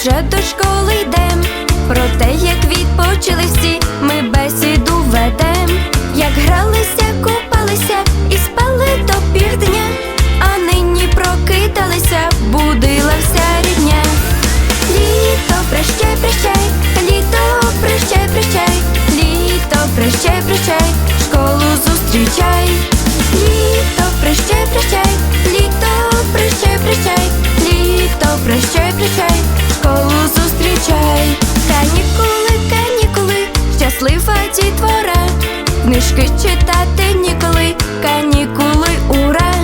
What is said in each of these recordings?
Уже до школи йдем, про те, як відпочили всі, ми щаслива дітвора, книжки читати ніколи, канікули, ура,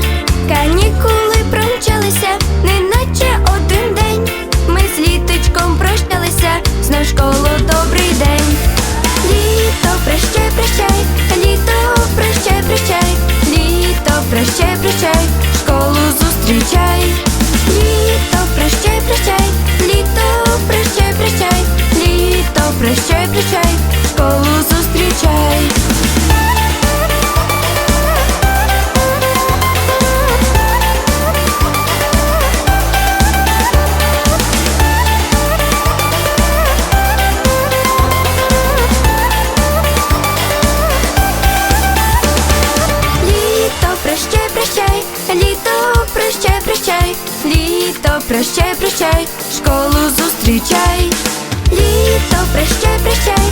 канікули промчалися, неначе один день. Ми з літочком прощалися, знов школу добрий день. Літо прощай, прощай, літо прощай, прощай, літо прощай, прощай, школу зустрічай. Літо прощай, прощай, літо прощай, прощай, школу зустрічай. Літо прощай, прощай,